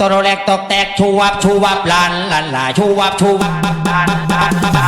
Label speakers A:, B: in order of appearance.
A: ตโรแรกตอกแตกชูวับชูวับลานลันลาชูวับชูวับบลานลาน